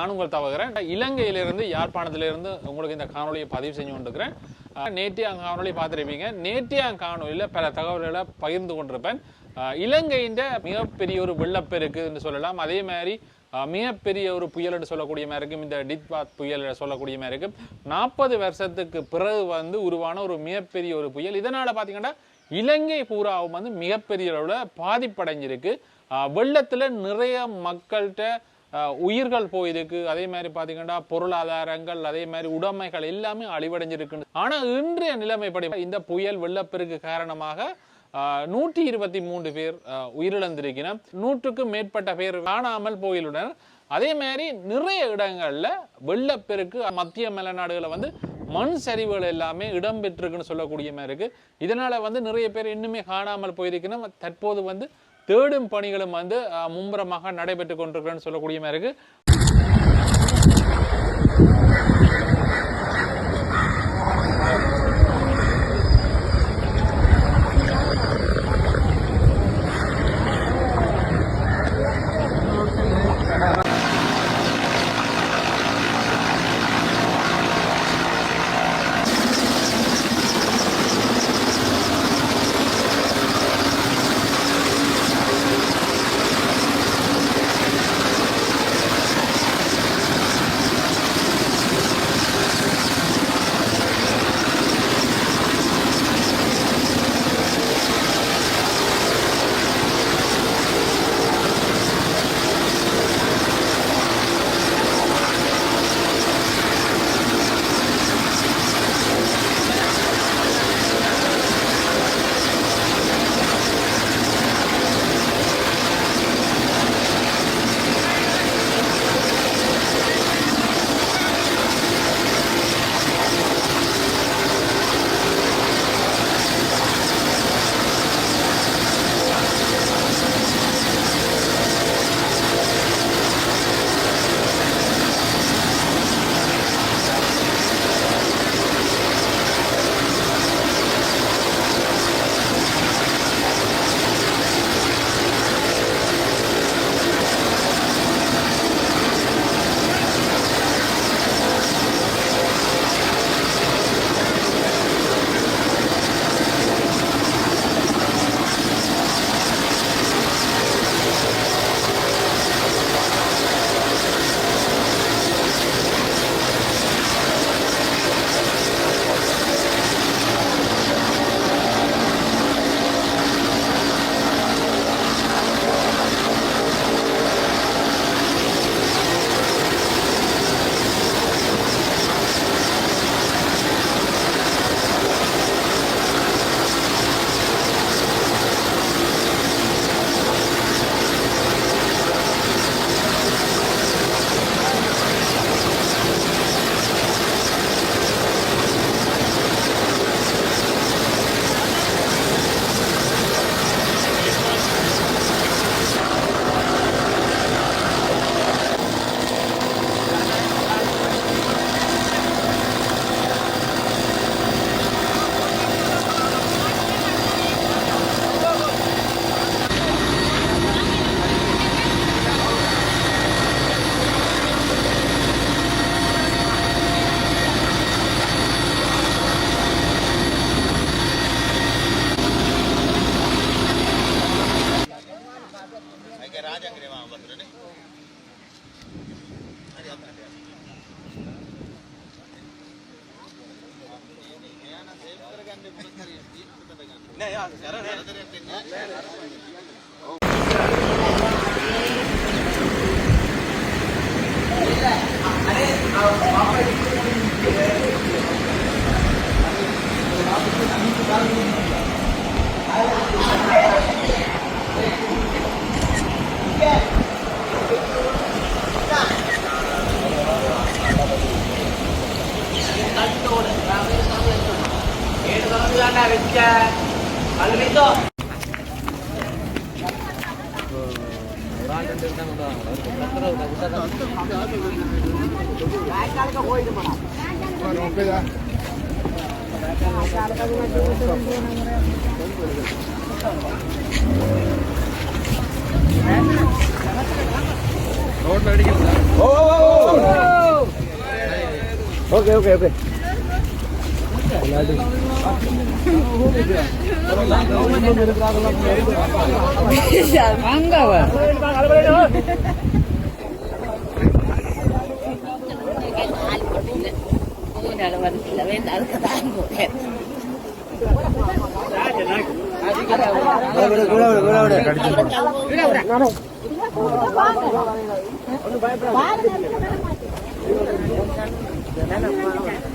நான் உங்கள் தவகிறேன். இலங்கையிலிருந்து யாழ்ப்பாணத்திலிருந்து உங்களுக்கு இந்த காணொலியை பதிவு செஞ்சு கொண்டிருக்கிறேன். நேட்டியாங் காணொலி பார்த்துருப்பீங்க. நேட்டியாங் காணொலியில் பல தகவல்களை பகிர்ந்து கொண்டிருப்பேன். இலங்கையின் மிகப்பெரிய ஒரு வெள்ளப்பெருக்குன்னு சொல்லலாம். அதே மாதிரி மிகப்பெரிய ஒரு புயல் என்று சொல்லக்கூடிய மாதிரி இருக்கும். இந்த டித்பாத் புயல் சொல்லக்கூடிய மாதிரி இருக்கும். நாற்பது வருஷத்துக்கு பிறகு வந்து உருவான ஒரு மிகப்பெரிய ஒரு புயல். இதனால் பார்த்தீங்கன்னா இலங்கை பூராவும் வந்து மிகப்பெரிய அளவில் பாதிப்படைஞ்சிருக்கு. வெள்ளத்தில் நிறைய மக்கள்கிட்ட உயிர்கள் போயிருக்கு. அதே மாதிரி பார்த்தீங்கன்னா பொருளாதாரங்கள் அதே மாதிரி உடைமைகள் எல்லாமே அழிவடைஞ்சிருக்கு ஆனால் இன்றைய நிலைமைப்படி இந்த புயல் வெள்ளப்பெருக்கு காரணமாக நூற்றி இருபத்தி மூன்று பேர் அஹ், உயிரிழந்திருக்கிறோம் நூற்றுக்கும் மேற்பட்ட பேர் காணாமல் போயுள்ளனர். அதே மாதிரி நிறைய இடங்கள்ல வெள்ளப்பெருக்கு மத்திய மலைநாடுகளை வந்து மண் சரிவுகள் எல்லாமே இடம்பெற்றிருக்குன்னு சொல்லக்கூடிய மாதிரி இருக்கு. இதனால வந்து நிறைய பேர் இன்னுமே காணாமல் போயிருக்கணும் தற்போது வந்து தேடும் பணிகளும் வந்து மும்முரமாக நடைபெற்று கொண்டிருக்கிறேன்னு சொல்லக்கூடிய மாதிரி இருக்கு. لا يا سلام Alvito. ഓക്കെ ഓക്കെ ഓക്കെ ஏன்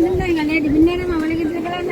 நின்றாங்க நேற்று முன்னேறம் அவளுக்கு இருக்கலாம்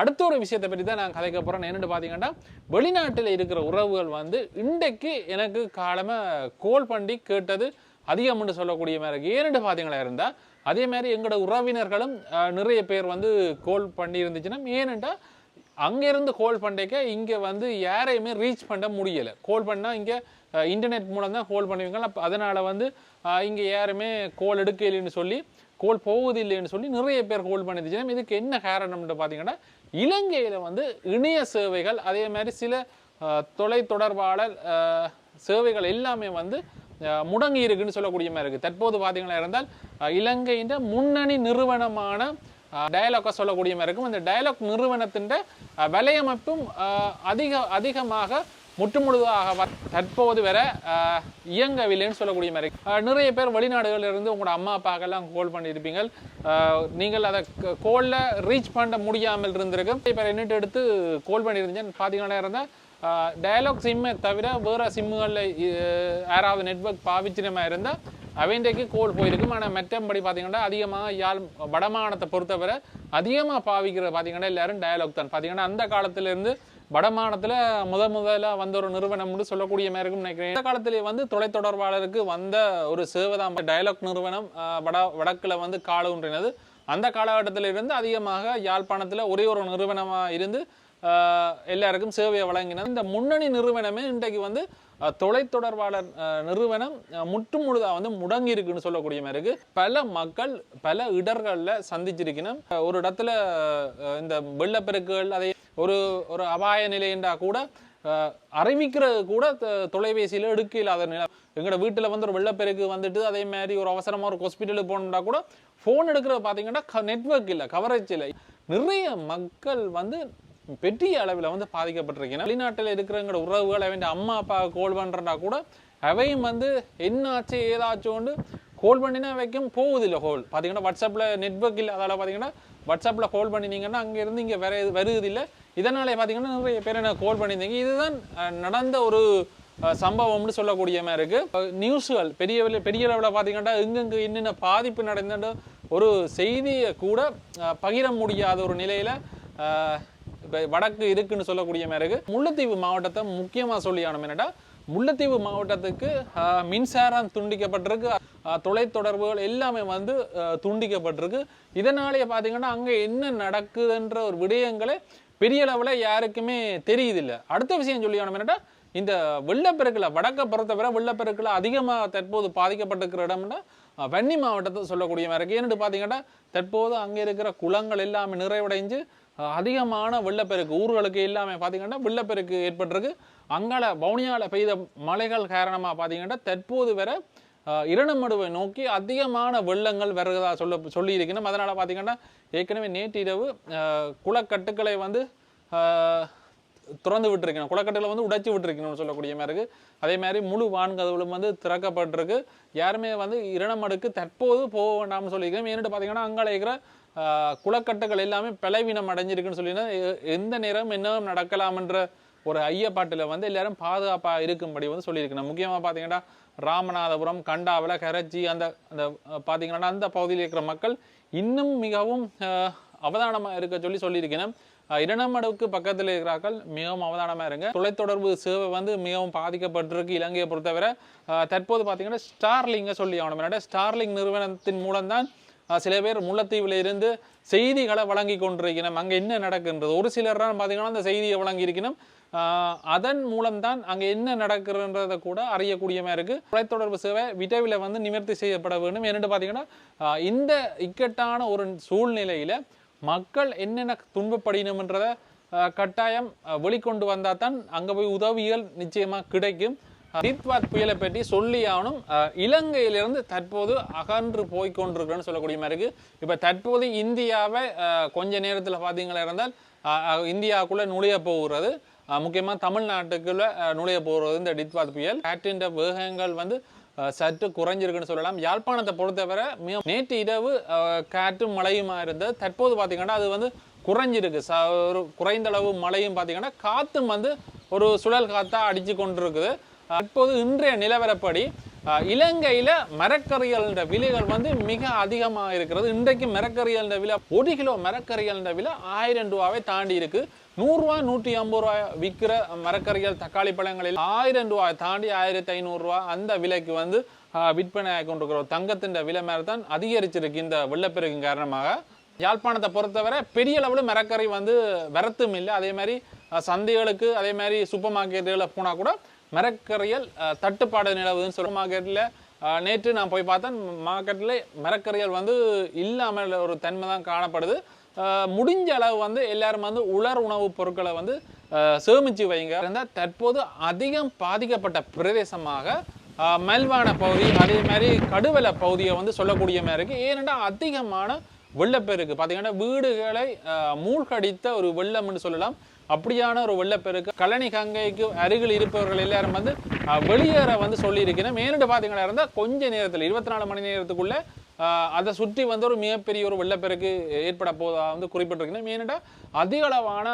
அடுத்த ஒரு விஷயத்தை பற்றி தான் நான் கதைக்க போறேன். என்னென்னு பார்த்தீங்கன்னா வெளிநாட்டில் இருக்கிற உறவுகள் வந்து இன்றைக்கு எனக்கு காலமாக கோல் பண்ணி கேட்டது அதிகம்னு சொல்லக்கூடிய மாதிரி ஏன்னு பார்த்தீங்களா இருந்தால் அதே மாதிரி எங்களோட உறவினர்களும் நிறைய பேர் வந்து கோல் பண்ணி இருந்துச்சுன்னா ஏனென்றா அங்கேருந்து கோல் பண்ணிக்க இங்கே வந்து யாரையுமே ரீச் பண்ண முடியலை. கோல் பண்ணால் இங்கே இன்டர்நெட் மூலம் தான் கோல் பண்ணுவீங்க. அதனால் வந்து இங்கே யாருமே கோல் எடுக்கலைன்னு சொல்லி கோல் போவதில்லைன்னு சொல்லி நிறைய பேர் கோல் பண்ணிருச்சுன்னா இதுக்கு என்ன காரணம்னு பார்த்தீங்கன்னா இலங்கையில் வந்து இணைய சேவைகள் அதே மாதிரி சில தொலை தொடர்பாளர் சேவைகள் எல்லாமே வந்து முடங்கி இருக்குன்னு சொல்லக்கூடிய மாதிரி இருக்குது தற்போது பார்த்தீங்கன்னா இருந்தால் இலங்கையின் முன்னணி நிறுவனமான டயலாக்காக சொல்லக்கூடிய மாதிரி இருக்கும். அந்த டயலாக் நிறுவனத்தின் வலையமைப்பும் அதிக அதிகமாக முற்றுமுழுதாக வ- தற்போது வர இயங்கவில்லைன்னு சொல்லக்கூடிய மாதிரி. நிறைய பேர் வெளிநாடுகளில் இருந்து உங்களோட அம்மா அப்பாக்கெல்லாம் கோல் பண்ணியிருப்பீங்க. நீங்கள் அதை கோலில் ரீச் பண்ண முடியாமல் இருந்திருக்கு. இப்போ என்னட்டு எடுத்து கோல் பண்ணியிருந்தேன் பார்த்தீங்கன்னா இருந்தால் டயலாக் சிம்மை தவிர வேறு சிம்முகளில் யாராவது நெட்வொர்க் பாவிச்சினமாக இருந்தால் அவன்றைக்கு கோல் போயிருக்கும். ஆனால் மெத்தம்படி பார்த்தீங்கன்னா அதிகமாக யாழ் வடமானத்தை பொறுத்தவரை அதிகமாக பாவிக்கிறது பார்த்தீங்கன்னா எல்லாரும் டயலாக் தான். பார்த்தீங்கன்னா அந்த காலத்திலேருந்து வடமானத்தில் முத முதல்ல வந்த ஒரு நிறுவனம்னு சொல்லக்கூடிய மாதிரி இருக்கும் நினைக்கிறேன். இந்த காலத்திலே வந்து தொலைத்தொடர்பாளருக்கு வந்த ஒரு சேவை தான் டயலாக் நிறுவனம் வட வடக்கில் வந்து கால ஊன்றினது. அந்த காலகட்டத்தில் இருந்து அதிகமாக யாழ்ப்பாணத்தில் ஒரே ஒரு நிறுவனமாக இருந்து எல்லாருக்கும் சேவையை வழங்கினது. இந்த முன்னணி நிறுவனமே இன்றைக்கு வந்து அஹ், தொலைத்தொடர்பாளர் நிறுவனம் முற்று முழுதாக வந்து முடங்கி இருக்குன்னு சொல்லக்கூடிய மாதிரி இருக்கு. பல மக்கள் பல இடர்களில் சந்திச்சிருக்கணும். ஒரு இடத்துல இந்த வெள்ளப்பெருக்குகள் அதை ஒரு ஒரு அபாய நிலைன்றா கூட அறிவிக்கிறது கூட தொலைபேசியில் எடுக்க இல்லாத நிலை. எங்களோட வீட்டில் வந்து ஒரு வெள்ளப்பெருக்கு வந்துட்டு அதே மாதிரி ஒரு அவசரமாக ஒரு ஹாஸ்பிட்டலுக்கு போகணும்னா கூட ஃபோன் எடுக்கிறது பார்த்தீங்கன்னா நெட்வொர்க் இல்லை கவரேஜ் இல்லை. நிறைய மக்கள் வந்து பெரிய அளவில் வந்து பாதிக்கப்பட்டிருக்கீங்க வெளிநாட்டில் இருக்கிறங்கிற உறவுகள் அவன் அம்மா அப்பா கோல் பண்ணுறா கூட அவையும் வந்து என்னாச்சு ஏதாச்சும் கால் பண்ணினா வைக்கும் போகுதில்லை ஹோல் பார்த்தீங்கன்னா வாட்ஸ்அப்பில் நெட்வொர்க் இல்லை அதால் பார்த்தீங்கன்னா வாட்ஸ்அப்பில் கால் பண்ணினீங்கன்னா அங்கேருந்து இங்கே வர இல்லை இதனாலே பார்த்தீங்கன்னா நிறைய பேர் என்ன கால் பண்ணியிருந்தீங்க. இதுதான் நடந்த ஒரு சம்பவம்னு சொல்லக்கூடிய மாதிரி இருக்குது நியூஸ்கள் பெரிய பெரிய அளவில் பார்த்தீங்கன்னா எங்கெங்க என்னென்ன பாதிப்பு நடந்த ஒரு செய்தியை கூட பகிர முடியாத ஒரு நிலையில் வடக்கு இருக்குன்னு சொல்லக்கூடிய மாதிரி இருக்குது முல்லைத்தீவு மாவட்டத்தை முக்கியமாக சொல்லி ஆனோம் என்னடா முல்லைத்தீவு மாவட்டத்துக்கு மின்சாரம் துண்டிக்கப்பட்டிருக்கு. தொலைத்தொடர்புகள் எல்லாமே வந்து துண்டிக்கப்பட்டிருக்கு. இதனாலேயே பார்த்தீங்கன்னா அங்கே என்ன நடக்குதுன்ற ஒரு விடயங்களே பெரிய அளவில் யாருக்குமே தெரியுதில்லை. அடுத்த விஷயம் சொல்லி ஆனோம் என்னடா இந்த வெள்ளப்பெருக்கில் வடக்க பொறுத்தவரை வெள்ளப்பெருக்கில் அதிகமாக தற்போது பாதிக்கப்பட்டிருக்கிற இடம்னா வன்னி மாவட்டத்தை சொல்லக்கூடிய மாதிரி. ஏன்னு பார்த்தீங்கன்னா தற்போது அங்கே இருக்கிற குளங்கள் எல்லாமே நிறைவடைஞ்சு அதிகமான வெள்ளப்பெருக்கு ஊர்களுக்கு எல்லாமே பார்த்தீங்கன்னா வெள்ளப்பெருக்கு ஏற்பட்டிருக்கு. அங்கால பவுனியாவில் பெய்த மழைகள் காரணமாக பார்த்தீங்கன்னா தற்போது வர இரணமடுவை நோக்கி அதிகமான வெள்ளங்கள் வருகிறதா சொல்ல சொல்லி இருக்கணும் அதனால் பார்த்தீங்கன்னா ஏற்கனவே நேற்றிரவு குளக்கட்டுக்களை வந்து திறந்து விட்டுருக்கணும். குளக்கட்டுகளை வந்து உடைச்சு விட்டுருக்கணும்னு சொல்லக்கூடிய மாதிரி இருக்கு. அதே மாதிரி முழு வான்கதவுகளும் வந்து திறக்கப்பட்டிருக்கு. யாருமே வந்து இரணமடுக்கு தற்போது போக வேண்டாம்னு சொல்லியிருக்கோம் ஏன்னு பார்த்தீங்கன்னா அங்கே இருக்கிற குளக்கட்டுகள் எல்லாமே பலவீனம் அடைஞ்சிருக்குன்னு சொல்லினா எந்த நேரம் என்ன நடக்கலாம்ன்ற ஒரு ஐயப்பாட்டில் வந்து எல்லாரும் பாதுகாப்பாக இருக்கும்படி வந்து சொல்லியிருக்கணும். முக்கியமாக பார்த்தீங்கன்னா ராமநாதபுரம் கண்டாவில் கரச்சி அந்த அந்த பார்த்தீங்கன்னா அந்த பகுதியில் இருக்கிற மக்கள் இன்னும் மிகவும் அவதானமாக இருக்க சொல்லி சொல்லியிருக்கணும். அஹ், பக்கத்தில் இருக்கிறார்கள் மிகவும் அவதானமாக இருங்க. தொலைத்தொடர்பு சேவை வந்து மிகவும் பாதிக்கப்பட்டிருக்கு இலங்கையை பொறுத்தவரை. தற்போது பார்த்தீங்கன்னா ஸ்டார்லிங்கை சொல்லி ஆகணும். என்னடா ஸ்டார்லிங் நிறுவனத்தின் மூலம்தான் சில பேர் முல்லைத்தீவில் இருந்து செய்திகளை வழங்கி கொண்டிருக்கணும் அங்கே என்ன நடக்கின்றது? ஒரு சிலர் பார்த்தீங்கன்னா அந்த செய்தியை வழங்கியிருக்கணும். அதன் மூலம்தான் அங்கே என்ன நடக்கிறன்றதை கூட அறியக்கூடியமாக இருக்கு. தொலைத்தொடர்பு சேவை விரைவில் வந்து நிவர்த்தி செய்யப்பட வேண்டும். என்னென்னு பார்த்தீங்கன்னா இந்த இக்கட்டான ஒரு சூழ்நிலையில மக்கள் என்னென்ன துன்பப்படினம்ன்றதை கட்டாயம் வெளிக்கொண்டு வந்தால் தான் அங்கே போய் உதவிகள் நிச்சயமாக கிடைக்கும். தீத்வாத் புயலை பற்றி சொல்லி ஆகணும் இலங்கையிலிருந்து தற்போது அகன்று போய்கொண்டிருக்கிறேன்னு சொல்லக்கூடிய மாதிரி இருக்கு. இப்போ தற்போது இந்தியாவை அஹ், கொஞ்ச நேரத்தில் பார்த்தீங்களா இருந்தால் அஹ், நுழைய போகிறது. முக்கியமாக தமிழ்நாட்டுக்குள்ள நுழைய போகிறது இந்த டித்வாத் புயல். காற்றின் வேகங்கள் வந்து சற்று குறைஞ்சிருக்குன்னு சொல்லலாம். யாழ்ப்பாணத்தை பொறுத்தவரை மிக நேற்று இரவு காற்றும் மழையுமா இருந்தது. தற்போது பார்த்தீங்கன்னா அது வந்து குறைஞ்சிருக்கு. ச ஒரு குறைந்த அளவு மழையும் பார்த்தீங்கன்னா காற்றும் வந்து ஒரு சுழல் காத்தா அடிச்சு கொண்டிருக்குது. தற்போது இன்றைய நிலவரப்படி இலங்கையில் மரக்கறிகள்ன்ற விலைகள் வந்து மிக அதிகமாக இருக்கிறது. இன்றைக்கு மரக்கறிகள விலை ஒரு கிலோ மரக்கறிகள விலை ஆயிரம் ரூபாவை தாண்டி இருக்குது நூறுரூவா நூற்றி ஐம்பது ரூபாய் விற்கிற மரக்கறிகள் தக்காளி பழங்களில் ஆயிரம் ரூபாய் தாண்டி ஆயிரத்தி ஐநூறுரூவா அந்த விலைக்கு வந்து விற்பனை ஆகி கொண்டிருக்கிறோம். தங்கத்தின் விலை மேலே தான் அதிகரிச்சிருக்கு இந்த வெள்ளப்பெருக்கின் காரணமாக. யாழ்ப்பாணத்தை பொறுத்தவரை பெரிய அளவில் மரக்கறி வந்து வரத்தும் இல்லை. அதே மாதிரி சந்தைகளுக்கு அதே மாதிரி சூப்பர் மார்க்கெட்டுகளில் போனால் கூட மரக்கறியல் தட்டுப்பாடு நிலவுதுன்னு சொல்ல மார்க்கெட்டில் நேற்று நான் போய் பார்த்தேன் மார்க்கெட்டில் மரக்கறியல் வந்து இல்லாமல் ஒரு தன்மை தான் காணப்படுது. முடிஞ்ச அளவு வந்து எல்லாரும் வந்து உலர் உணவுப் பொருட்களை வந்து சேமித்து வைங்க. இருந்தால் தற்போது அதிகம் பாதிக்கப்பட்ட பிரதேசமாக மல்வான பகுதி அதே மாதிரி கடுவலை பகுதியை வந்து சொல்லக்கூடிய மாதிரி இருக்குது ஏனென்றால் அதிகமான வெள்ளப்பெருக்கு. பார்த்தீங்கன்னா வீடுகளை மூழ்கடித்த ஒரு வெள்ளம்னு சொல்லலாம். அப்படியான ஒரு வெள்ளப்பெருக்கு. கழனி கங்கைக்கு அருகில் இருப்பவர்கள் எல்லாரும் வந்து வெளியேற வந்து சொல்லியிருக்கிறேன். மேலிட்டு பார்த்தீங்கன்னா இருந்தால் கொஞ்ச நேரத்தில் இருபத்தி நாலு மணி நேரத்துக்குள்ளே அதை சுற்றி வந்து ஒரு மிகப்பெரிய ஒரு வெள்ளப்பெருக்கு ஏற்பட போதா வந்து குறிப்பிட்டிருக்கிறேன். மேலிட்டா அதிக அளவான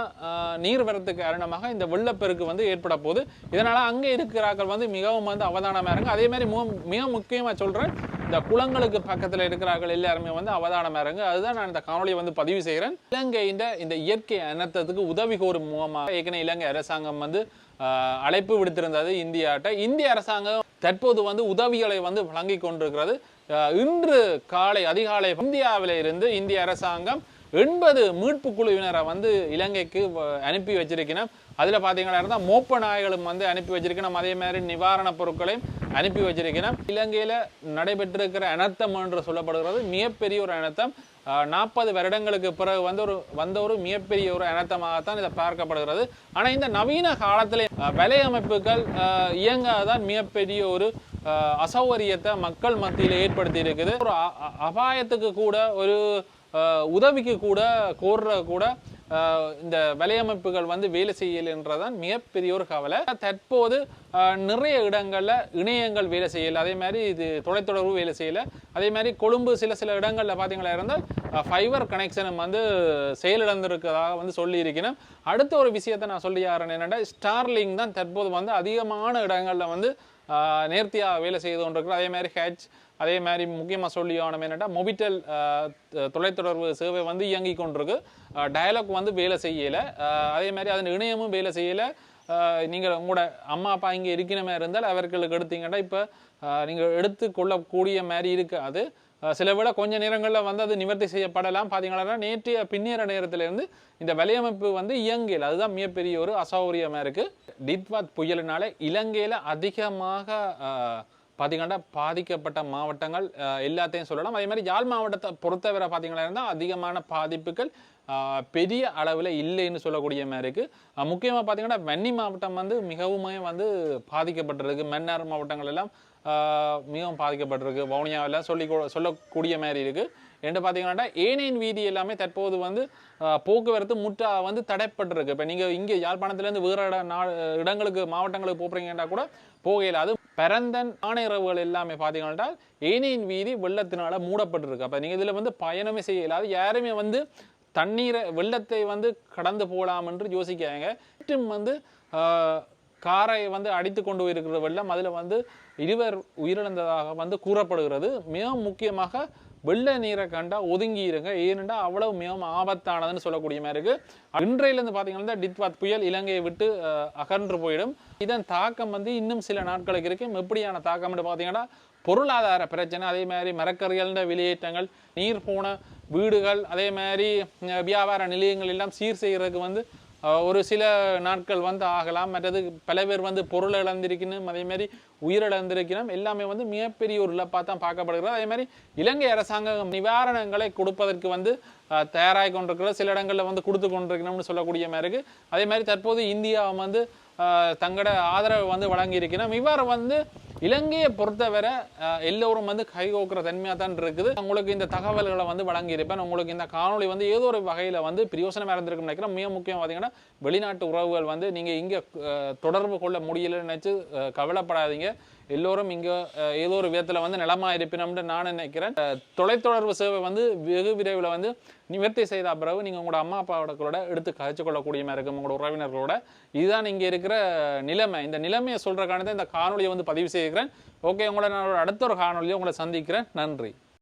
நீர்வரத்துக்கு காரணமாக இந்த வெள்ளப்பெருக்கு வந்து ஏற்பட போகுது இதனால் அங்கே இருக்கிறார்கள் வந்து மிகவும் வந்து அவதானமாக இருங்க அதே மாதிரி மிக முக்கியமாக சொல்கிறேன் இந்த குளங்களுக்கு பக்கத்தில் இருக்கிறார்கள் எல்லாருமே வந்து அவதானம் இறங்கு அதுதான் நான் இந்த காணொலியை வந்து பதிவு செய்கிறேன் இலங்கையின் இந்த இயற்கை அனர்த்தத்துக்கு உதவி கோரும் மூலமாக ஏற்கனவே இலங்கை அரசாங்கம் வந்து அழைப்பு விடுத்திருந்தது இந்தியாட்ட. இந்திய அரசாங்கம் தற்போது வந்து உதவிகளை வந்து வழங்கி கொண்டிருக்கிறது. இன்று காலை அதிகாலை இந்தியாவில இருந்து இந்திய அரசாங்கம் எண்பது மீட்பு குழுவினரை வந்து இலங்கைக்கு அனுப்பி வச்சிருக்கணும் அதில் பார்த்தீங்கன்னா இருந்தால் மோப்ப நாய்களும் வந்து அனுப்பி வச்சிருக்கணும் அதே மாதிரி நிவாரணப் பொருட்களையும் அனுப்பி வச்சிருக்கிறேன். இலங்கையில் நடைபெற்றிருக்கிற அனர்த்தம் என்று சொல்லப்படுகிறது. மிகப்பெரிய ஒரு அனர்த்தம். நாற்பது வருடங்களுக்கு பிறகு வந்து ஒரு வந்த ஒரு மிகப்பெரிய ஒரு அனர்த்தமாகத்தான் இதை பார்க்கப்படுகிறது. ஆனால் இந்த நவீன காலத்தில் விலை அமைப்புகள் இயங்காதான் மிகப்பெரிய ஒரு அசௌகரியத்தை மக்கள் மத்தியில் ஏற்படுத்தி இருக்குது ஒரு அ- அபாயத்துக்கு கூட ஒரு உதவிக்கு கூட கோர்ற கூட இந்த வலையமைப்புகள் வந்து வேலை செய்யலைன்றதான் மிகப்பெரிய ஒரு கவலை. தற்போது நிறைய இடங்களில் இணையங்கள் வேலை செய்யல அதே மாதிரி இது தொலைத்தொடர்பு வேலை செய்யலை அதே மாதிரி கொழும்பு சில சில இடங்களில் பார்த்தீங்களா இருந்தால் ஃபைபர் கனெக்ஷனும் வந்து செயலிழந்திருக்கிறதாக வந்து சொல்லியிருக்கிறேன். அடுத்த ஒரு விஷயத்தை நான் சொல்லி யாரேன் என்னென்னா ஸ்டார்லிங் தான் தற்போது வந்து அதிகமான இடங்களில் வந்து நேர்த்தியாக வேலை செய்து கொண்டிருக்கிறது அதே மாதிரி ஹேட்ச் அதே மாதிரி முக்கியமாக சொல்லி என்னென்னா மொபிட்டல் தொலைத்தொடர்பு சேவை வந்து இயங்கி கொண்டிருக்கு. டயலாக் வந்து வேலை செய்யலை. அதே மாதிரி அதன் இணையமும் வேலை செய்யலை. நீங்கள் உங்களோட அம்மா அப்பா இங்கே இருக்கிற மாதிரி இருந்தால் அவர்களுக்கு எடுத்தீங்கன்னா இப்போ நீங்கள் எடுத்து கொள்ளக்கூடிய மாதிரி இருக்காது. சில விட கொஞ்ச நேரங்களில் வந்து அது நிவர்த்தி செய்யப்படலாம். பார்த்தீங்கன்னா நேற்றைய பின்னேற நேரத்திலிருந்து இந்த வலையமைப்பு வந்து இயங்கையில் அதுதான் மிகப்பெரிய ஒரு அசௌகரியமாக இருக்குது டித்வாத் புயலினால இலங்கையில் அதிகமாக பார்த்தீங்கன்னா பாதிக்கப்பட்ட மாவட்டங்கள் எல்லாத்தையும் சொல்லலாம். அதே மாதிரி யாழ் மாவட்டத்தை பொறுத்தவரை பார்த்தீங்கன்னா இருந்தால் அதிகமான பாதிப்புகள் பெரிய அளவில் இல்லைன்னு சொல்லக்கூடிய மாதிரி இருக்குது முக்கியமாக பார்த்தீங்கன்னா வன்னி மாவட்டம் வந்து மிகவுமே வந்து பாதிக்கப்பட்டிருக்கு. மன்னார் மாவட்டங்கள் எல்லாம் மிகவும் பாதிக்கப்பட்டிருக்கு. வவுனியாவில் சொல்லி சொல்லக்கூடிய மாதிரி இருக்குது என்று பார்த்தீங்கன்னா ஏனையின் வீதி எல்லாமே தற்போது வந்து போக்குவரத்து முற்றா வந்து தடைப்பட்டிருக்கு. இப்போ நீங்கள் இங்கே யாழ்ப்பாணத்துலேருந்து வேறு இட நா இடங்களுக்கு மாவட்டங்களுக்கு போகிறீங்கன்னா கூட போகையில் அது பரந்தன் ஆணையரவுகள் எல்லாமே பார்த்தீங்கன்னா ஏனையின் வீதி வெள்ளத்தினால மூடப்பட்டிருக்கு. அப்போ நீங்கள் இதில் வந்து பயணமே செய்ய இயலாது யாருமே வந்து தண்ணீரை வெள்ளத்தை வந்து கடந்து போகலாம் என்று யோசிக்காங்க மற்றும் வந்து காரை வந்து அடித்து கொண்டு போயிருக்கிற வெள்ளம் அதில் வந்து இருவர் உயிரிழந்ததாக வந்து கூறப்படுகிறது. மிக முக்கியமாக வெள்ள நீரை கண்டா ஒதுங்கி இருங்க ஏனென்றால் அவ்வளவு மிகவும் ஆபத்தானதுன்னு சொல்லக்கூடிய மாதிரி இருக்கு. இன்றையிலேருந்து பார்த்தீங்கன்னா டித்வாத் புயல் இலங்கையை விட்டு அகன்று போயிடும். இதன் தாக்கம் வந்து இன்னும் சில நாட்களுக்கு இருக்கும் எப்படியான தாக்கம்னு பார்த்தீங்கன்னா பொருளாதார பிரச்சனை அதே மாதிரி மரக்கறிகள வெளியேற்றங்கள் நீர் போன வீடுகள் அதே மாதிரி வியாபார நிலையங்கள் எல்லாம் சீர் செய்கிறதுக்கு வந்து ஒரு சில நாட்கள் வந்து ஆகலாம். மற்றது பல பேர் வந்து பொருள் இழந்திருக்கணும் அதேமாதிரி உயிரிழந்திருக்கணும் எல்லாமே வந்து மிகப்பெரிய ஒரு இழப்பாக தான் பார்க்கப்படுகிறது. அதே மாதிரி இலங்கை அரசாங்கம் நிவாரணங்களை கொடுப்பதற்கு வந்து தயாராகி கொண்டிருக்கிறது. சில இடங்களில் வந்து கொடுத்து கொண்டிருக்கணும்னு சொல்லக்கூடிய மாதிரி இருக்குது அதே மாதிரி தற்போது இந்தியா வந்து தங்களோட ஆதரவை வந்து வழங்கியிருக்கணும். இவ்வாறு வந்து இலங்கையை பொறுத்தவரை எல்லோரும் வந்து கை கோக்குற தன்மையாக தான் இருக்குது. உங்களுக்கு இந்த தகவல்களை வந்து வழங்கியிருப்பேன். உங்களுக்கு இந்த காணொளி வந்து ஏதோ ஒரு வகையில் வந்து பிரயோசனமாக இருந்திருக்கும்னு நினைக்கிறேன். மிக முக்கியம் பார்த்தீங்கன்னா வெளிநாட்டு உறவுகள் வந்து நீங்கள் இங்கே தொடர்பு கொள்ள முடியலன்னு நினச்சி கவலைப்படாதீங்க. எல்லோரும் இங்கே ஏதோ ஒரு விதத்தில் வந்து நிலமா இருப்பினோம்னு நான் நினைக்கிறேன். தொலைத்தொடர்பு சேவை வந்து வெகு விரைவில் வந்து நிவர்த்தி செய்த பிறகு நீங்கள் உங்களோட அம்மா அப்பாவோட கூட எடுத்து கதைச்சு கொள்ளக்கூடிய மாதிரி இருக்கும். உங்களோட உறவினர்களோட இதுதான் இங்கே இருக்கிற நிலைமை. இந்த நிலைமையை சொல்கிற காரணத்தை இந்த காணொலியை வந்து பதிவு செய்கிறேன். ஓகே உங்களை நான் அடுத்த ஒரு காணொலியை உங்களை சந்திக்கிறேன். நன்றி.